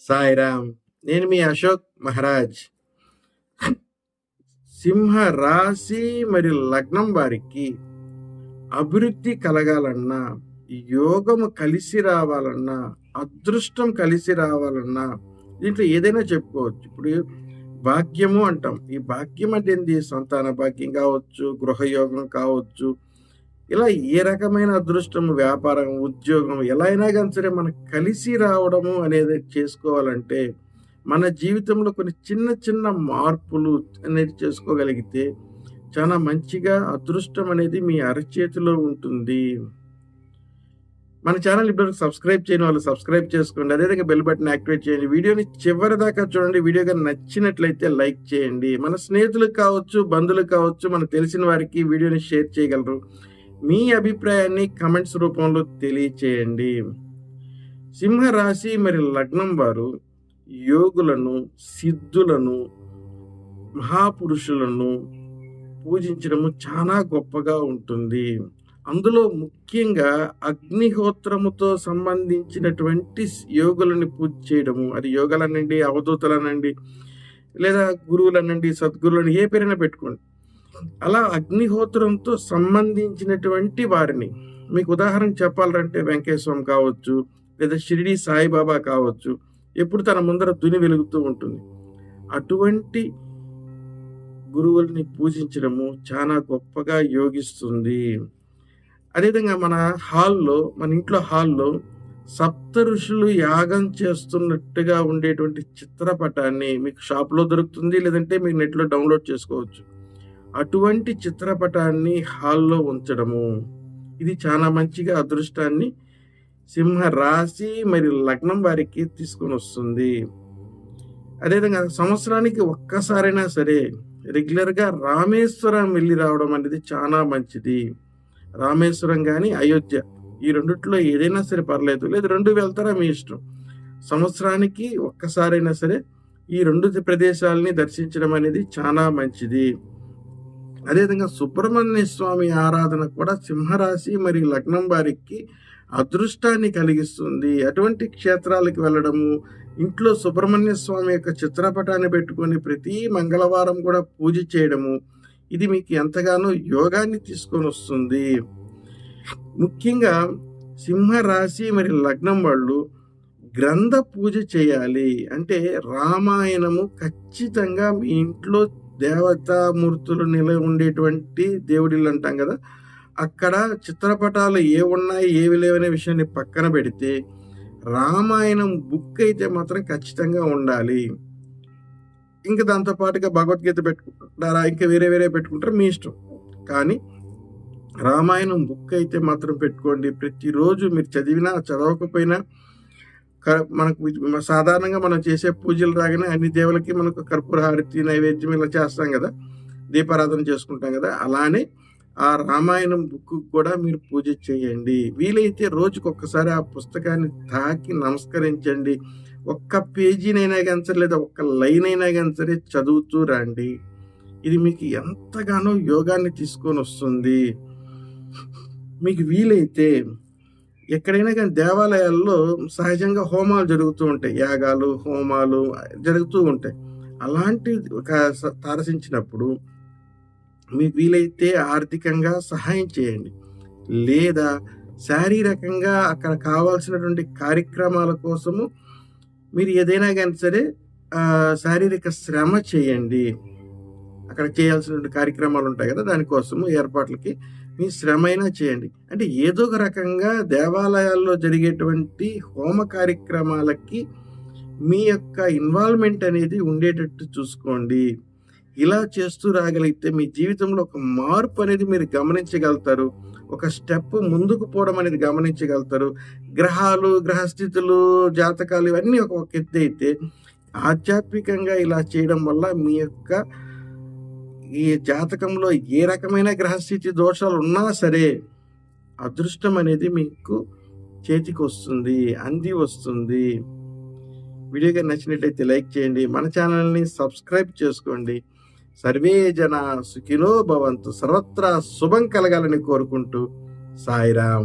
సాయిరామ్ నేను మీ అశోక్ మహారాజ్. సింహ రాశి మరియు లగ్నం వారికి అభివృద్ధి కలగాలన్నా యోగము కలిసి రావాలన్నా అదృష్టం కలిసి రావాలన్నా దీంట్లో ఏదైనా చెప్పుకోవచ్చు. ఇప్పుడు భాగ్యము అంటాం. ఈ భాగ్యం అంటే ఏంటి సంతాన భాగ్యం కావచ్చు గృహయోగం కావచ్చు ఇలా ఏ రకమైన అదృష్టం వ్యాపారం ఉద్యోగం ఎలా అయినా కానీ సరే మనకు కలిసి రావడము అనేది చేసుకోవాలంటే మన జీవితంలో కొన్ని చిన్న చిన్న మార్పులు అనేది చేసుకోగలిగితే చాలా మంచిగా అదృష్టం అనేది మీ అరచేతిలో ఉంటుంది. మన ఛానల్ ఇప్పుడు సబ్స్క్రైబ్ చేయని వాళ్ళు సబ్స్క్రైబ్ చేసుకోండి. అదేవిధంగా బెల్ బటన్ యాక్టివేట్ చేయండి. వీడియోని చివరి దాకా చూడండి. వీడియో కానీ నచ్చినట్లయితే లైక్ చేయండి. మన స్నేహితులకు కావచ్చు బంధువులకు కావచ్చు మనకు తెలిసిన వారికి వీడియోని షేర్ చేయగలరు. మీ అభిప్రాయాన్ని కమెంట్స్ రూపంలో తెలియచేయండి. సింహరాశి మరి లగ్నం వారు యోగులను సిద్ధులను మహాపురుషులను పూజించడము చాలా గొప్పగా ఉంటుంది. అందులో ముఖ్యంగా అగ్నిహోత్రముతో సంబంధించినటువంటి యోగులని పూజ చేయడము. అది యోగాలనండి అవధూతలనండి లేదా గురువులనండి సద్గురులని ఏ పేరైనా పెట్టుకోండి. అలా అగ్నిహోత్రంతో సంబంధించినటువంటి వారిని మీకు ఉదాహరణ చెప్పాలంటే వెంకటేశ్వరం కావచ్చు లేదా షిరిడి సాయిబాబా కావచ్చు ఎప్పుడు తన ముందర దుని వెలుగుతూ ఉంటుంది. అటువంటి గురువుల్ని పూజించడము చాలా గొప్పగా యోగిస్తుంది. అదేవిధంగా మన హాల్లో మన ఇంట్లో హాల్లో సప్త ఋషులు యాగం చేస్తున్నట్టుగా ఉండేటువంటి చిత్రపటాన్ని మీకు షాప్లో దొరుకుతుంది లేదంటే మీకు నెట్లో డౌన్లోడ్ చేసుకోవచ్చు. అటువంటి చిత్రపటాన్ని హాల్లో ఉంచడము. ఇది చాలా మంచిగా అదృష్టాన్ని సింహ రాశి మరియు లగ్నం వారికి తీసుకొని వస్తుంది అదేవిధంగా సంవత్సరానికి ఒక్కసారైనా సరే రెగ్యులర్గా రామేశ్వరం వెళ్ళి రావడం అనేది చాలా మంచిది. రామేశ్వరం కానీ అయోధ్య. ఈ రెండిట్లో ఏదైనా సరే పర్లేదు. లేదు రెండు వెళ్తారా మీ ఇష్టం? సంవత్సరానికి ఒక్కసారైనా సరే ఈ రెండు ప్రదేశాలని దర్శించడం అనేది చాలా మంచిది. అదేవిధంగా సుబ్రహ్మణ్య స్వామి ఆరాధన కూడా సింహరాశి మరియు లగ్నం వారికి అదృష్టాన్ని కలిగిస్తుంది. అటువంటి క్షేత్రాలకు వెళ్ళడము ఇంట్లో సుబ్రహ్మణ్య స్వామి యొక్క చిత్రపటాన్ని పెట్టుకొని ప్రతి మంగళవారం కూడా పూజ చేయడము ఇది మీకు ఎంతగానో యోగాన్ని తీసుకొని వస్తుంది. ముఖ్యంగా సింహ రాశి మరి లగ్నం వాళ్ళు గ్రంథ పూజ చేయాలి. అంటే రామాయణము ఖచ్చితంగా మీ ఇంట్లో దేవతామూర్తులు నిల ఉండేటువంటి దేవుడిల్లు అంటాం కదా. అక్కడ చిత్రపటాలు ఏ ఉన్నాయి ఏవి లేవనే విషయాన్ని పక్కన పెడితే రామాయణం బుక్ అయితే మాత్రం ఖచ్చితంగా ఉండాలి. ఇంకా దాంతో పాటుగా భగవద్గీత పెట్టుకుంటారా? ఇంకా వేరే వేరే పెట్టుకుంటారు? మీ ఇష్టం. కానీ రామాయణం బుక్ అయితే మాత్రం పెట్టుకోండి. ప్రతిరోజు మీరు చదివినా చదవకపోయినా మనకు సాధారణంగా మనం చేసే పూజలు రాగానే అన్ని దేవులకి మనకు కర్పూర హారతి నైవేద్యం ఇలా చేస్తాం కదా. దీపారాధన చేసుకుంటాం కదా. అలానే ఆ రామాయణం బుక్ కూడా మీరు పూజ చేయండి. వీలైతే రోజుకి ఒక్కసారి ఆ పుస్తకాన్ని తాకి నమస్కరించండి. ఒక్క పేజీనైనా కానీ సరే లేదా ఒక్క లైన్ అయినా కానీ సరే చదువుతూ రండి. ఇది మీకు ఎంతగానో యోగాన్ని తీసుకొని వస్తుంది. మీకు వీలైతే ఎక్కడైనా కానీ దేవాలయాల్లో సహజంగా హోమాలు జరుగుతూ ఉంటాయి. యాగాలు హోమాలు జరుగుతూ ఉంటాయి. అలాంటి తారసించినప్పుడు మీకు వీలైతే ఆర్థికంగా సహాయం చేయండి. లేదా శారీరకంగా అక్కడ కావాల్సినటువంటి కార్యక్రమాల కోసము మీరు ఏదైనా కానీ సరే శారీరక శ్రమ చేయండి. అక్కడ చేయాల్సిన కార్యక్రమాలు ఉంటాయి కదా దానికోసము ఏర్పాట్లకి మీ శ్రమ అయినా చేయండి. అంటే ఏదో ఒక రకంగా దేవాలయాల్లో జరిగేటువంటి హోమ కార్యక్రమాలకి మీ యొక్క ఇన్వాల్వ్మెంట్ అనేది ఉండేటట్టు చూసుకోండి. ఇలా చేస్తూ రాగలిగితే మీ జీవితంలో ఒక మార్పు అనేది మీరు గమనించగలుగుతారు. ఒక స్టెప్ ముందుకు పోవడం అనేది గమనించగలుగుతారు. గ్రహాలు గ్రహస్థితులు జాతకాలు ఇవన్నీ ఒక ఎత్తు అయితే ఆధ్యాత్మికంగా ఇలా చేయడం వల్ల మీ యొక్క ఈ జాతకంలో ఏ రకమైన గ్రహస్థితి దోషాలు ఉన్నా సరే అదృష్టం అనేది మీకు చేతికి వస్తుంది అంది వస్తుంది. వీడియోగా నచ్చినట్లయితే లైక్ చేయండి. మన ఛానల్ని సబ్స్క్రైబ్ చేసుకోండి. సర్వే జన సుఖినో భవంతు. సర్వత్రా శుభం కలగాలని కోరుకుంటూ సాయిరాం